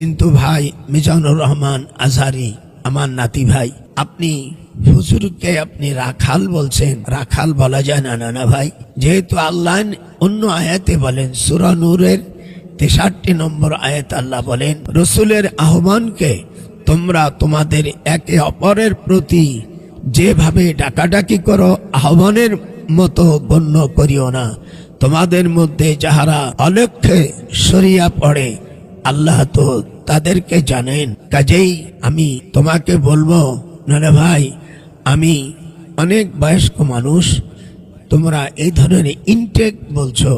কিন্তু ভাই, মিজানুর রহমান আজহারি, আমার নাতি ভাই, আপনি হুজুরকে আপনি রাখাল বলছেন। রাখাল বলা যায় না না ভাই। যেহেতু আল্লাহ অন্য আয়াতে বলেন, সুরা নূরের তেষট্টি নম্বর আয়াত আল্লাহ বলেন, রসুলের আহ্বানকে তোমরা তোমাদের একে অপরের প্রতি যেভাবে ডাকাডাকি করো, আহ্বানের মতো গণ্য করিও না। তোমাদের মধ্যে যাহারা অলক্ষ্যে সরিয়া পড়ে আল্লাহ তো তাদেরকে জানেন। কাজেই আমি তোমাকে বলব নারে ভাই, আমি অনেক বয়স্ক মানুষ, তোমরা এই ধরনের ইনটেক বলছো,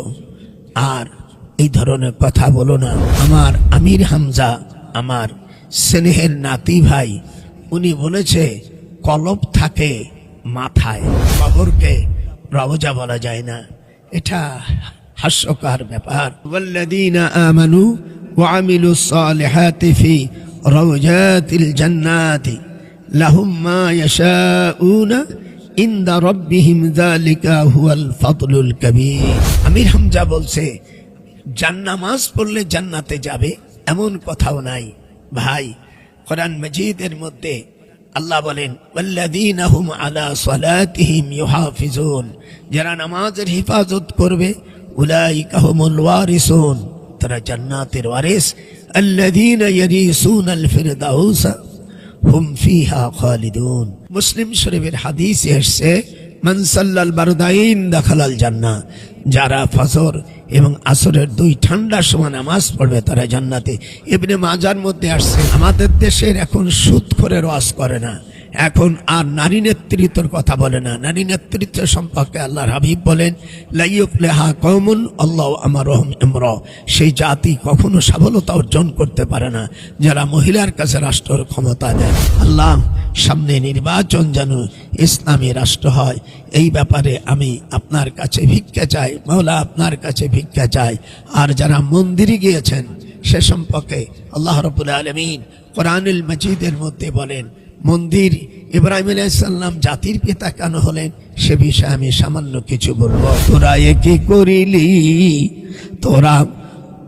আর এই ধরনের কথা বলো না। আমার আমির হামজা, আমার স্নেহের নাতি ভাই, উনি বলেছে, কলব থাকে মাথায় কবরকে রবজা বলা যায় না। এটা হাস্যকর ব্যাপার। আমিলুস সালিহাতি ফি রাওজাতিল জান্নাতি লাহুম মা ইয়াশাউনা ইনদা রাব্বিহিম যালিকা হুয়াল ফাদলুল কাবীর আমির হামজা বলছে জান্নামাজ পড়লে জান্নাতে যাবে এমন কথাও নাই। ভাই, কোরআন মজিদের মধ্যে আল্লাহ বলেন, ওয়াল্লাযীনা হুম আলা সালাতিহিম ইউহাফিজুন। যারা নামাজের হিফাজত করবে, উলাইকা হুমুল ওয়ারিসুন। তারা জান্নাতের ওয়ারিস, আল্লাযীনা ইয়ারিসুনাল ফিরদাউস হুম ফিহা খালিদুন। মুসলিম শরীফের হাদিস এসেছে, মান সাল্লাল বারদাইন দাখালাল জান্নাহ যারা ফজর এবং আসরের দুই ঠান্ডার সময় নামাজ পড়বে তারা জান্নাতে। এমনি মাজার মধ্যে আসছে, আমাদের দেশের এখন সুদ করে রস করে না। এখন আর নারী নেতৃত্বের কথা বলে না। নারী নেতৃত্ব সম্পর্কে আল্লাহর হাবিব বলেন লাইয়ুক লেহা কমন আল্লাহ আমার এমর সেই জাতি কখনো সফলতা অর্জন করতে পারে না। যারা মহিলার কাছে রাষ্ট্রের ক্ষমতা দেয়, আল্লাহ সামনে নির্বাচন যেন ইসলামী রাষ্ট্র হয়। এই ব্যাপারে আমি আপনার কাছে ভিক্ষা চাই, মাওলা আপনার কাছে ভিক্ষা চাই। আর যারা মন্দিরে গিয়েছেন, সে সম্পর্কে আল্লাহ রবুল আলমিন কোরআনুল মজিদের মধ্যে বলেন মন্দির ইব্রাহিম আলাইসাল্লাম জাতির পিতা কেন হলেন? সে বিষয়ে আমি সামান্য কিছু বলব। তোরা কি করিলি? তোরা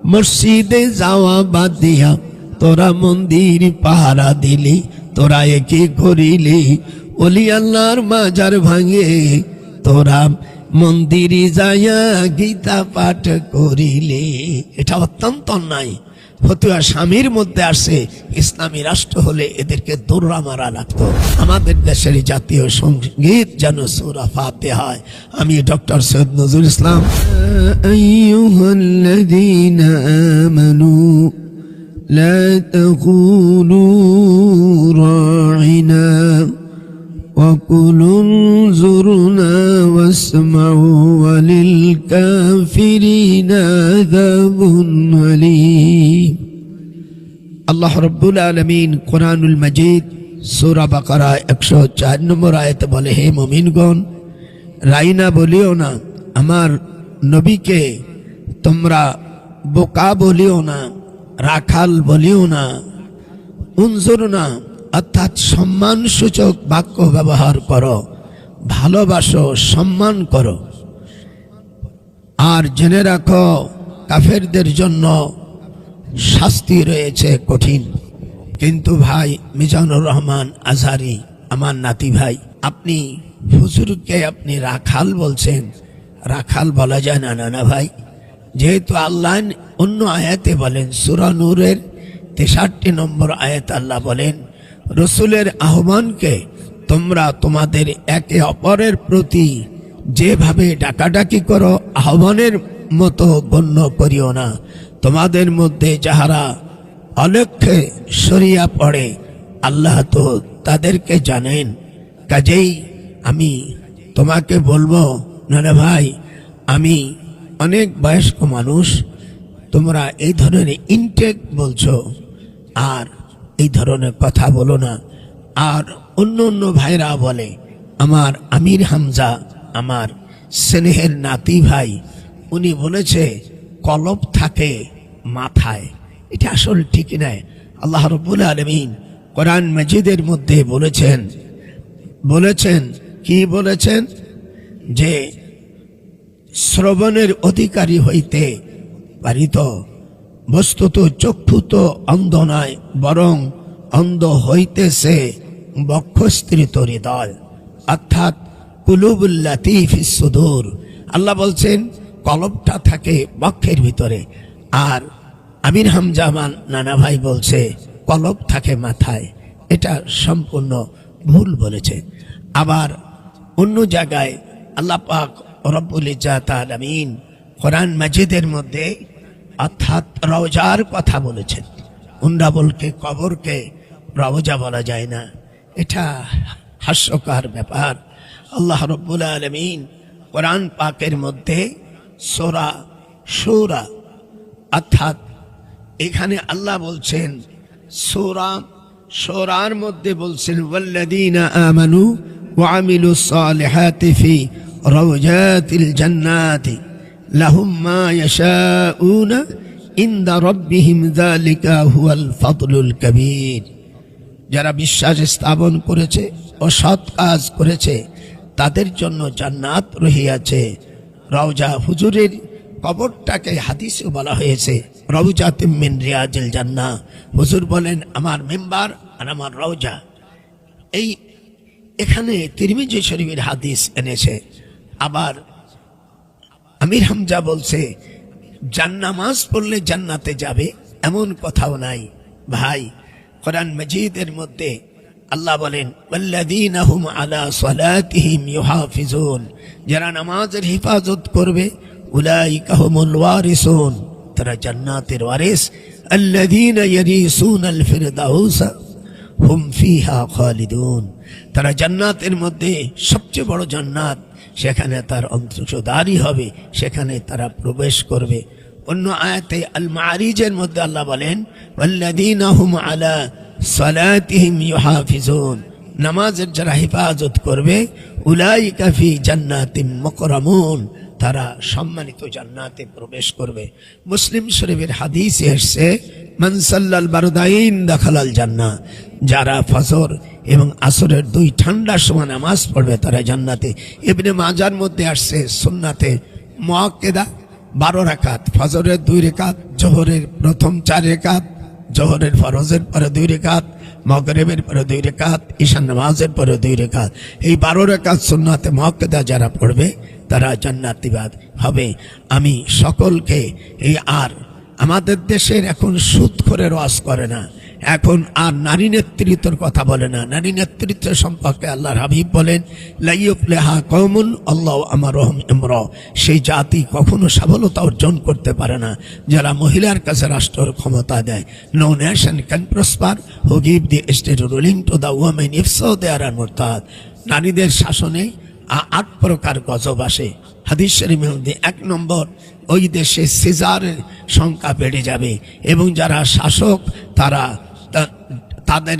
মসজিদে যাওয়া বাদ দিয়া তোরা মন্দির পাহারা দিলি। তোরা কি করিলি? অলি আল্লাহর মাজার ভাঙে তোরা মন্দিরে যাইয়া গীতা পাঠ করিলে। এটা অত্যন্ত অন্যায়। ফতুয়া স্বামীর মধ্যে আসে ইসলামী রাষ্ট্র হলে এদেরকে দৌড়া মারা লাগতো আমাদের দেশের জাতীয় সঙ্গীত যেন সুরা ফাতে হয় আমি ডক্টর সৈয়দ নজরুল ইসলাম আইয়ুহাল্লাযীনা আমানু لا تقولوا راعنا وقلوا انظرنا واسمعوا আল্লাহ রব্বুল আলমিন কোরআনুল মজিদ সুরা বাকারা একশো চার নম্বর আয়তে বলে, হে মমিনগণ, রাইনা বলিও না, আমার নবীকে তোমরা বোকা বলিও না, রাখাল বলিও না, উনজুর না, অর্থাৎ সম্মান সূচক বাক্য ব্যবহার করো, ভালোবাসো, সম্মান করো। আর জেনে রাখো, কাফেরদের জন্য শাস্তি রয়েছে কঠিন। কিন্তু ভাই, মিজানুর রহমান আজহারি, আমার নাতি ভাই, আপনি হুজুরকে আপনি রাখাল বলছেন। রাখাল বলা যায় না না না ভাই। যেহেতু আল্লাহ অন্য আয়াতে বলেন, সুরা নূরের তেষট্টি নম্বর আয়াত আল্লাহ বলেন, রসুলের আহ্বানকে তোমরা তোমাদের একে অপরের প্রতি যেভাবে ডাকাডাকি করো, আহ্বানের মতো গণ্য করিও না। তোমাদের মধ্যে যাহারা অলক্ষ্যে সরিয়া পড়ে, আল্লাহ তো তাদেরকে জানেন। কাজেই আমি তোমাকে বলব না ভাই, আমি অনেক বয়স্ক মানুষ, তোমরা এই ধরনের ইনটেক বলছো, আর এই ধরনের কথা বলো না। আর অন্য অন্য ভাইরা বলে, আমার আমির হামজা, আমার স্নেহের নাতি ভাই, উনি বলেছে কলব থাকে মাথায়। এটা আসল ঠিক নয়। আল্লাহ রবুল আলমিন কোরআন মজিদের মধ্যে বলেছেন বলেছেন, কি বলেছেন? যে শ্রবণের অধিকারী হইতে পারিত, বস্তুত চক্ষু তো অন্ধ নয়, বরং অন্ধ হইতেছে বক্ষস্ত্রীত হৃদয়। অর্থাৎ কুলুবুল্লাতিফ সুদূর। আল্লাহ বলছেন কলবটা থাকে বক্ষের ভিতরে। আর আমির হামজামান নানা ভাই বলছে কলব থাকে মাথায়। এটা সম্পূর্ণ ভুল বলেছে। আবার অন্য জায়গায় আল্লাহ পাক রব্বুল ইজাত আলামিন কোরআন মাজিদের মধ্যে অর্থাৎ রওজার কথা বলেছেন। উন্ডাবলকে কবরকে রওজা বলা যায় না। এটা হাস্যকর ব্যাপার। আল্লাহ রব্বুল আলমিন কোরআন পাকের মধ্যে সোরা, সৌরা। অর্থাৎ এখানে আল্লাহ বলছেন, সোরা, সোরার মধ্যে বলছেন, ওয়াল্লাযীনা আমানু যারা বিশ্বাস স্থাপন করেছে ও সৎ কাজ করেছে, তাদের জন্য জান্নাত রহিয়াছে। রওজা হুজুরের কবরটাকে হাদিসে বলা হয়েছে, রওজা তিমিন রিয়াজেল জান্না হুজুর বলেন, আমার মেম্বার আর আমার রওজা। এই এখানে তিরমিজি শরীফের হাদিস এনেছে। আবার আমির হামজা বলছে জান্নামাজ পড়লে জান্নাতে যাবে, এমন কথাও নাই। ভাই, কোরআন মজিদের মধ্যে আল্লাহ বলেন আলা সালাতিহিম ইউহাফিজুন। যারা নামাজের হিফাজত করবে ওয়ারিসুন। তারা জান্নাতের ওয়ারিস। হুম তারা জান্নাতের মধ্যে সবচেয়ে বড় জান্নাত, সেখানে তার অংশদারি হবে, সেখানে তারা প্রবেশ করবে। অন্য আয়াতে আল মারিজের মধ্যে আল্লাহ বলেন আলা নামাজের যারা হেফাজত করবে উলাই কাফি জান্নাতিম মুকরামুন, তারা সম্মানিত জান্নাতে প্রবেশ করবে। মুসলিম শরীফের হাদিসে এসছে মানসাল্লাল বারদাইন দাখালাল জান্না যারা ফজর এবং আসরের দুই ঠান্ডার সময় নামাজ পড়বে, তারা জান্নাতে। এমনি মাজার মধ্যে আসছে সুন্নাতে মোয়াক্কেদা বারো রাকাত, ফজরের দুই রেখাত জোহরের প্রথম চার রেখাত জোহরের ফরজের পরে দুই রেখাত, মগরেবের পরে দুই রেখাত, ঈশান নামাজের পরে দুই রেখাত। এই বারো রেখাত সুন্নাতে মহকেদা যারা পড়বে, তারা জান্নাতিবাদ হবে। আমি সকলকে এই আর আমাদের দেশের এখন সুদ করে রস করে না। এখন আর নারী নেতৃত্বের কথা বলে না। নারী নেতৃত্ব সম্পর্কে আল্লাহর হাবিব বলেন, লাইয়ুফলেহা কমুন আল্লাহ আমার রহম সেই জাতি কখনো সফলতা অর্জন করতে পারে না। যারা মহিলার কাছে রাষ্ট্রের ক্ষমতা দেয়। No nation can prosper who give the state ruling to the women if so they are মোরতাদ নারীদের শাসনে আট প্রকার গজব আসে। হাদিস শরীফের মধ্যে এক নম্বর, ওই দেশে সিজারের সংখ্যা বেড়ে যাবে এবং যারা শাসক, তারা তাদের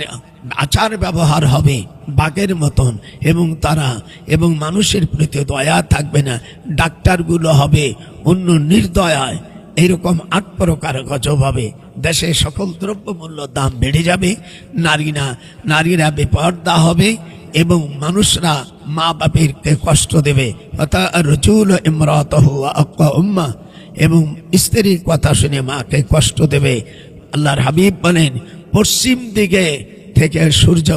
আচার ব্যবহার হবে বাঘের মতন এবং তারা এবং মানুষের প্রতি দয়া থাকবে না, ডাক্তারগুলো হবে অন্য নির্দয়ায়। এরকম আট প্রকার গজব হবে। দেশে সকল দ্রব্যমূল্য দাম বেড়ে যাবে, নারীরা নারীরা বেপর্দা হবে এবং মানুষরা মা বাপেরকে কষ্ট দেবে। অর্থাৎ রজুল ইমরাত উম্মা এবং স্ত্রীর কথা শুনে মাকে কষ্ট দেবে। আল্লাহর হাবিব বলেন পশ্চিম দিকে থেকে সূর্য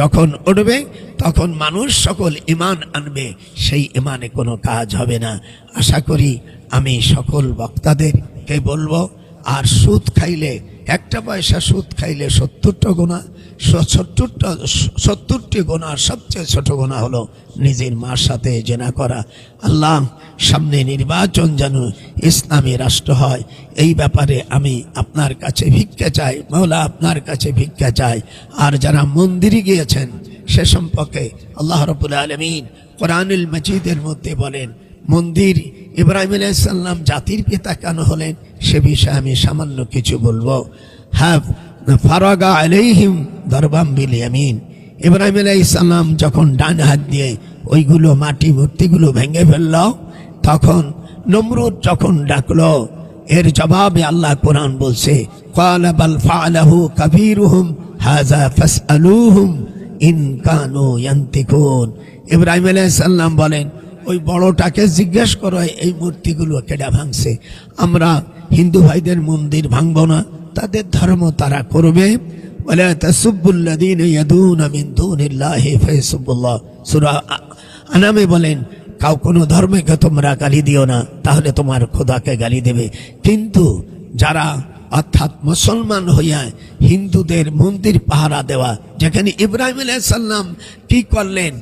যখন উঠবে, তখন মানুষ সকল ইমান আনবে। সেই ইমানে কোনো কাজ হবে না। আশা করি আমি সকল বক্তাদেরকে বলব, আর সুদ খাইলে একটা পয়সা সুদ খাইলে সত্তরটা গোনা সত্তরটা, সত্তরটি গোনার সবচেয়ে ছোট গোনা হলো নিজের মার সাথে জেনা করা। আল্লাহ সামনে নির্বাচন যেন ইসলামী রাষ্ট্র হয়, এই ব্যাপারে আমি আপনার কাছে ভিক্ষা চাই, মৌলা আপনার কাছে ভিক্ষা চাই। আর যারা মন্দিরে গিয়েছেন, সে সম্পর্কে আল্লাহ রবুল আলমিন কোরআনুল মজিদের মধ্যে বলেন মন্দির ইব্রাহিম আলাইসাল্লাম জাতির পিতা কেন হলেন? সে বিষয়ে আমি সামান্য কিছু বলব। হ্যাভ ফারগা আলহিম দরবাম বিল ইয়ামিন। ইব্রাহিম আলাইসাল্লাম যখন ডান হাত দিয়ে ওইগুলো মাটি মূর্তিগুলো ভেঙে ফেলল, তখন নমরুদ যখন ডাকলো, এর জবাবে আল্লাহ কোরআন বলছে কালাবাল ফালাহু কাবীরুহুম ইব্রাহিম আলাইহিস বলেন ওই বড়টাকে জিজ্ঞেস করো, এই মূর্তিগুলো কেডা ভাঙছে? আমরা হিন্দু ভাইদের মন্দির ভাঙব না, তাদের ধর্ম তারা করবে। বলে আনামে বলেন, কাউ কোনো ধর্মকে তোমরা গালি দিও না, তাহলে তোমার খোদাকে গালি দেবে। কিন্তু যারা অর্থাৎ মুসলমান হইয়া হিন্দুদের মন্দির পাহারা দেওয়া, যেখানে ইব্রাহিম সাল্লাম কি করলেন?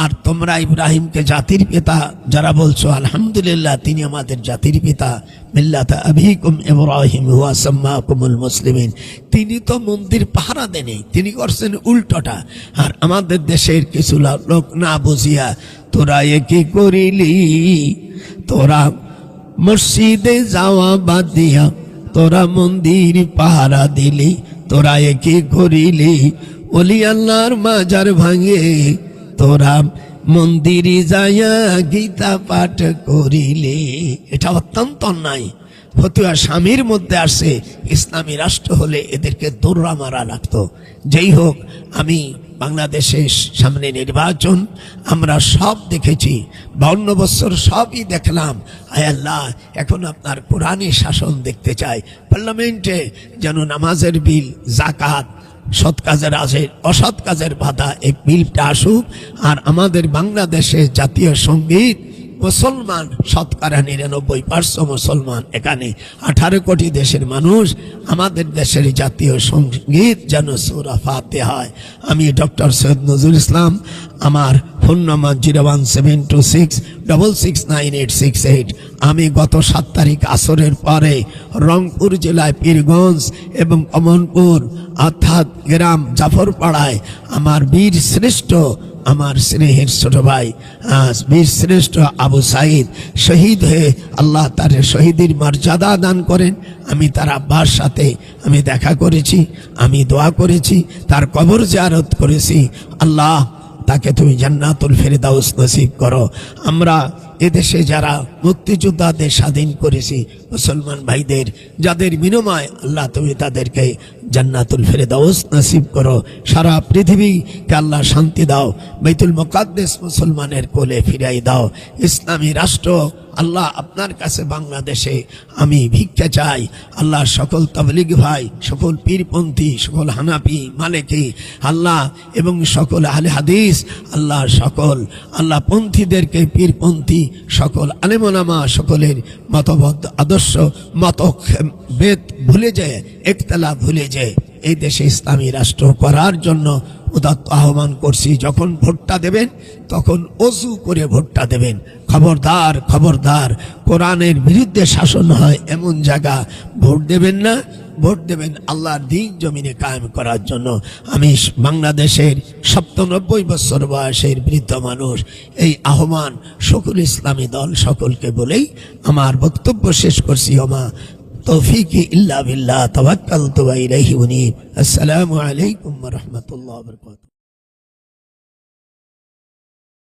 আর তোমরা ইব্রাহিমকে জাতির পিতা যারা বলছো, আলহামদুলিল্লাহ তিনি আমাদের জাতির পিতা। মিল্লাত আবিকুম ইব্রাহিম, হুয়া সাম্মাকুমুল মুসলিমিন। তিনি তো মন্দির পাহারা দেনে তিনি করছেন উল্টোটা। আর আমাদের দেশের কিছু লোক না বুঝিয়া, তোরা এ কি করিলি? তোরা মসজিদে যাওয়া বাদ দিয়া তোরা মন্দির পাহারা দিলি, তোরা একে করিলি ওলি আল্লাহর মাজার ভাঙে। তোরা মন্দিরে যাইয়া গীতা পাঠ করিলে। এটা অত্যন্ত অন্যায়। ফতুয়া স্বামীর মধ্যে আসে, ইসলামী রাষ্ট্র হলে এদেরকে দৌড়া মারা লাগতো। যেই হোক, আমি বাংলাদেশের সামনে নির্বাচন আমরা সব দেখেছি, বাউন্ন বৎসর সবই দেখলাম। আয় আল্লাহ, এখন আপনার পুরানি শাসন দেখতে চাই। পার্লামেন্টে যেন নামাজের বিল জাকাত সৎ কাজের আসে অসৎ কাজের বাধা, এই বিলটা আসুক। আর আমাদের বাংলাদেশে জাতীয় সংগীত মুসলমান, শতকরা নিরানব্বই পার্শ্ব মুসলমান। এখানে আঠারো কোটি দেশের মানুষ, আমাদের দেশের জাতীয় সংগীত যেন সুরাফাতে হয়। আমি ডক্টর সৈয়দ নজরুল ইসলাম, আমার phone number zero one seven two six double six nine eight six eight. আমি গত সাত তারিখ আসরের পরে রংপুর জেলায় পীরগঞ্জ এবং অমনপুর, অর্থাৎ গ্রাম জাফরপাড়ায় আমার বীর শ্রেষ্ঠ আমার স্নেহের ছোট ভাই বীর শ্রেষ্ঠ আবু সাইদ শহীদ হয়ে আল্লাহ তার শহীদের মর্যাদা দান করেন। আমি তার আব্বার সাথে আমি দেখা করেছি, আমি দোয়া করেছি, তার কবর জারত করেছি। আল্লাহ, তাকে তুমি জান্নাতুল ফেরদাউস নসিব করো। আমরা এদেশে যারা মুক্তিযোদ্ধাদের স্বাধীন করেছি, মুসলমান ভাইদের, যাদের বিনিময় আল্লাহ তুমি তাদেরকে জান্নাতুল ফেরদাউস নাসিব করো। সারা পৃথিবীকে আল্লাহ শান্তি দাও বেতুল মোকাদ্দেস মুসলমানের কোলে ফিরাই দাও। ইসলামী রাষ্ট্র, আল্লাহ আপনার কাছে বাংলাদেশে, আমি ভিক্ষা চাই। আল্লাহ সকল তবলিগ ভাই, সকল পীরপন্থী, সকল হানাপি মালেকি, আল্লাহ এবং সকল আহলে হাদিস, আল্লাহ সকল, আল্লাহ পন্থীদেরকে পীরপন্থী সকল আলেমনামা সকলের মতবদ্ধ আদর্শ মত বেদ ভুলে যায়, একতলা ভুলে যায়। এই দেশে ইসলামী রাষ্ট্র করার জন্য উদাত্ত আহ্বান করছি, যখন ভোটটা দেবেন, তখন অজু করে ভোটটা দেবেন। খবরদার খবরদার, কোরআনের বিরুদ্ধে শাসন হয় এমন জায়গা, ভোট দেবেন না ভোট দেবেন আল্লাহর দিন জমিনে কায়েম করার জন্য। আমি বাংলাদেশের সপ্তানব্বই বছর বয়সের বৃদ্ধ মানুষ। এই আহ্বান সকল ইসলামী দল সকলকে বলেই আমার বক্তব্য শেষ করছি। ওমা তৌফিকি ইল্লা ওয়া ইলাইহি উনীব। আসসালামু আলাইকুম রহমতুল্লাহ